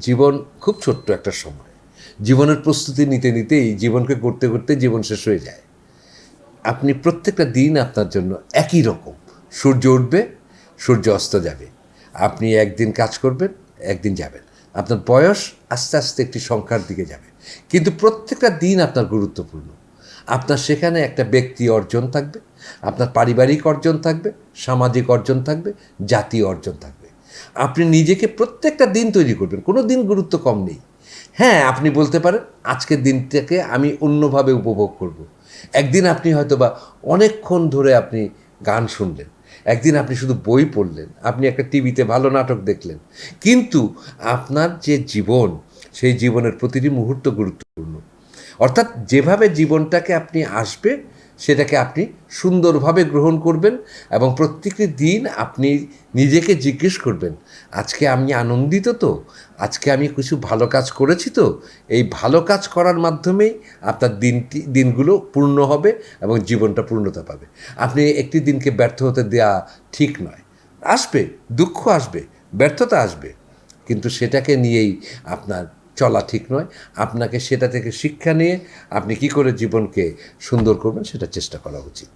জীবন খুব ছোট্ট একটা সময়। জীবনের প্রস্তুতি নিতে নিতেই জীবনকে করতে করতে জীবন শেষ হয়ে যায়। আপনি প্রত্যেকটা দিন আপনার জন্য একই রকম। সূর্য উঠবে, সূর্য অস্ত যাবে। আপনি একদিন কাজ করবেন, একদিন যাবেন। আপনার বয়স আস্তে আস্তে একটি সংখ্যার দিকে যাবে। কিন্তু প্রত্যেকটা দিন আপনার গুরুত্বপূর্ণ। আপনার সেখানে একটা ব্যক্তি অর্জন থাকবে, আপনার পারিবারিক অর্জন থাকবে, সামাজিক অর্জন থাকবে, জাতীয় অর্জন থাকবে। আপনি নিজেকে প্রত্যেকটা দিন তৈরি করবেন, কোনো দিন গুরুত্ব কম নেই হ্যাঁ আপনি বলতে পারেন, আজকের দিনটাকে আমি অন্যভাবে উপভোগ করব। একদিন আপনি হয়তো বা অনেকক্ষণ ধরে আপনি গান শুনলেন, একদিন আপনি শুধু বই পড়লেন, আপনি একটা টিভিতে ভালো নাটক দেখলেন, কিন্তু আপনার যে জীবন, সেই জীবনের প্রতিটি মুহূর্ত গুরুত্বপূর্ণ অর্থাৎ যেভাবে জীবনটাকে আপনি আসবে সেটাকে আপনি সুন্দরভাবে গ্রহণ করবেন এবং প্রত্যেকটি দিন আপনি নিজেকে জিজ্ঞেস করবেন, আজকে আমি আনন্দিত তো? আজকে আমি কিছু ভালো কাজ করেছি তো? এই ভালো কাজ করার মাধ্যমেই আপনার দিনটি, দিনগুলো পূর্ণ হবে এবং জীবনটা পূর্ণতা পাবে। আপনি একটি দিনকে ব্যর্থ হতে দেওয়া ঠিক নয়। আসবে, দুঃখ আসবে, ব্যর্থতা আসবে। কিন্তু সেটাকে নিয়েই আপনার চলা ঠিক নয়। আপনাকে সেটা থেকে শিক্ষা নিয়ে আপনি কি করে জীবনকে সুন্দর করবেন সেটা চেষ্টা করা উচিত।